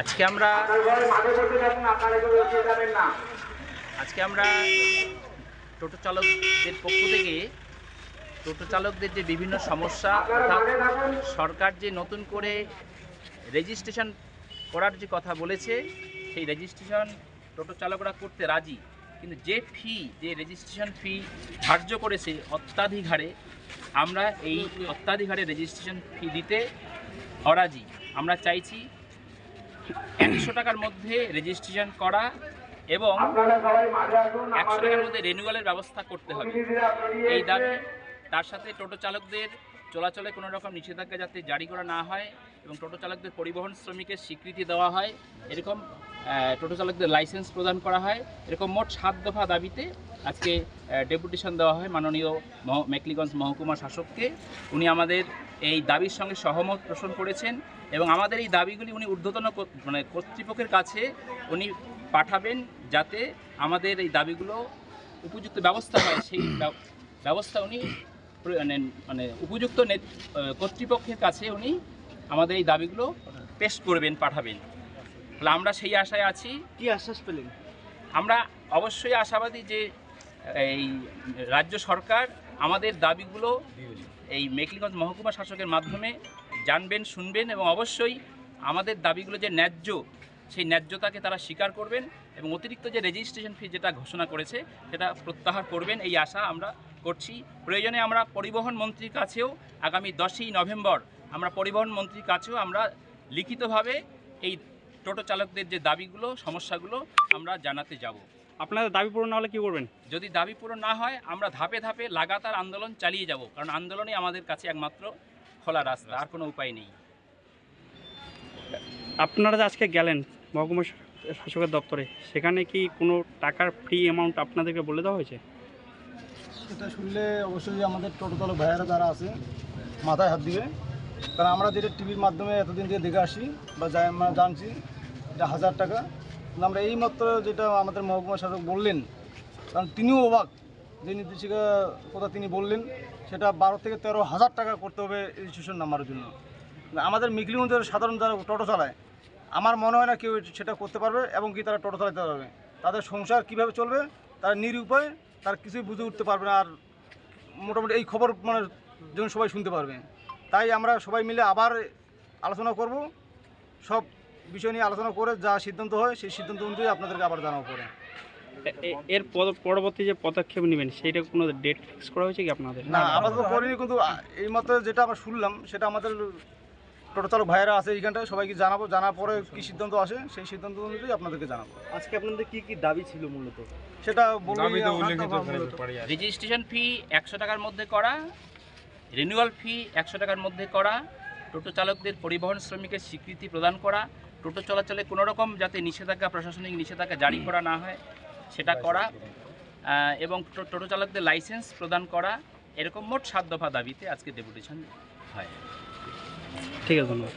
আজকে আমরা আজকে আমরা টোটো চালকদের পক্ষ থেকে টোটো চালকদের যে বিভিন্ন সমস্যা সরকার যে নতুন করে রেজিস্ট্রেশন করার যে কথা বলেছে, সেই রেজিস্ট্রেশন টোটো চালকরা করতে রাজি। কিন্তু যে ফি যে রেজিস্ট্রেশন ফি ধার্য করেছে অত্যাধিক হারে, আমরা এই অত্যাধিক হারে রেজিস্ট্রেশন ফি দিতে অরাজি আমরা চাইছি একশো টাকার মধ্যে রেজিস্ট্রেশন করা এবং একশো টাকার মধ্যে রেনুয়ালের ব্যবস্থা করতে হবে। এই দাবি, তার সাথে টোটো চালকদের চলাচলে কোনো রকম নিষেধাজ্ঞা যাতে জারি করা না হয় এবং টোটো চালকদের পরিবহন শ্রমিকের স্বীকৃতি দেওয়া হয়, এরকম টোটো চালকদের লাইসেন্স প্রদান করা হয়, এরকম মোট সাত দফা দাবিতে আজকে ডেপুটেশন দেওয়া হয় মাননীয় মেকলিগঞ্জ মহকুমা শাসককে। উনি আমাদের এই দাবির সঙ্গে সহমত পোষণ করেছেন এবং আমাদের এই দাবিগুলি উনি ঊর্ধ্বতন মানে কর্তৃপক্ষের কাছে উনি পাঠাবেন যাতে আমাদের এই দাবিগুলো উপযুক্ত ব্যবস্থা হয়, সেই ব্যবস্থা উনি মানে মানে উপযুক্ত নেত- কর্তৃপক্ষের কাছে উনি আমাদের এই দাবিগুলো পেশ করবেন পাঠাবেন। তাহলে আমরা সেই আশায় আছি। কি আশ্বাস পেলেন? আমরা অবশ্যই আশাবাদী যে এই রাজ্য সরকার আমাদের দাবিগুলো এই মেকলিগঞ্জ মহকুমা শাসকের মাধ্যমে জানবেন শুনবেন এবং অবশ্যই আমাদের দাবিগুলো যে ন্যায্য সেই ন্যায্যতাকে তারা স্বীকার করবেন এবং অতিরিক্ত যে রেজিস্ট্রেশন ফি যেটা ঘোষণা করেছে সেটা প্রত্যাহার করবেন। এই আশা আমরা করছি। প্রয়োজনে আমরা পরিবহন মন্ত্রীর কাছেও আগামী দশই নভেম্বর আমরা পরিবহন মন্ত্রীর কাছেও আমরা লিখিতভাবে এই টোটো চালকদের যে দাবিগুলো সমস্যাগুলো আমরা জানাতে যাব। আপনাদের দাবি পূরণ না হলে কি করবেন? যদি দাবি পূরণ না হয় আমরা ধাপে ধাপে লাগাতার আন্দোলন চালিয়ে যাব। কারণ আন্দোলনই আমাদের কাছে একমাত্র খোলা রাস্তা আর কোনো উপায় নেই। আপনারা যে আজকে গেলেন মহকুমা শাসকের দপ্তরে সেখানে কি কোনো টাকার ফ্রি অ্যামাউন্ট আপনাদেরকে বলে দেওয়া হয়েছে? এটা শুনলে অবশ্যই আমাদের টোটো চালক ভাইয়েরা যারা আছে, মাথায় হাত দিবে। কারণ আমরা যেটা টিভির মাধ্যমে এতদিন দিয়ে দেখে আসি বা যাই আমরা জানছি, এটা হাজার টাকা। আমরা এই মাত্র যেটা আমাদের মহকুমা শাসক বললেন, কারণ তিনিও অবাক যে নির্দেশিকা কথা তিনি বললেন, সেটা বারো থেকে তেরো হাজার টাকা করতে হবে রেজিস্ট্রেশন নাম্বারের জন্য। আমাদের মিকলিগঞ্জের সাধারণ যারা টোটো চালায়, আমার মনে হয় না কেউ সেটা করতে পারবে এবং কি তারা টোটো চালাতে পারবে। তাদের সংসার কীভাবে চলবে, তারা নিরুপায় তার কিছুই বুঝে উঠতে পারবে না আর মোটামুটি এই খবর মানে যেন সবাই শুনতে পারবে। তাই আমরা সবাই মিলে আবার আলোচনা করব। সব বিষয় নিয়ে আলোচনা করে যা সিদ্ধান্ত হয় সেই সিদ্ধান্ত অনুযায়ী আপনাদেরকে আবার জানাব পরে। এর পরবর্তী যে পদক্ষেপ নেবেন সেইটা কোনো ডেট ফিক্স করা হয়েছে কি আপনাদের? না আপাতত করিনি কিন্তু এই মতো যেটা আমরা শুনলাম সেটা আমাদের টোটো চালক ভাইয়েরা আছে এইখানটায় সবাইকে জানাব জানার পরে কি সিদ্ধান্ত আসে সেই সিদ্ধান্ত অনুযায়ী আপনাদেরকে জানাব। আজকে আপনাদের কি কি দাবি ছিল মূলত? সেটা রেজিস্ট্রেশন ফি একশো টাকার মধ্যে করা রিনিউয়াল ফি একশো টাকার মধ্যে করা টোটো চালকদের পরিবহন শ্রমিকের স্বীকৃতি প্রদান করা টোটো চলাচলে কোনো রকম যাতে নিষেধাজ্ঞা প্রশাসনিক নিষেধাজ্ঞা জারি করা না হয় সেটা করা এবং টো- টোটো চালকদের লাইসেন্স প্রদান করা এরকম মোট সাত দফা দাবিতে আজকে ডেপুটেশন হয়। ঠিক আছে ধন্যবাদ।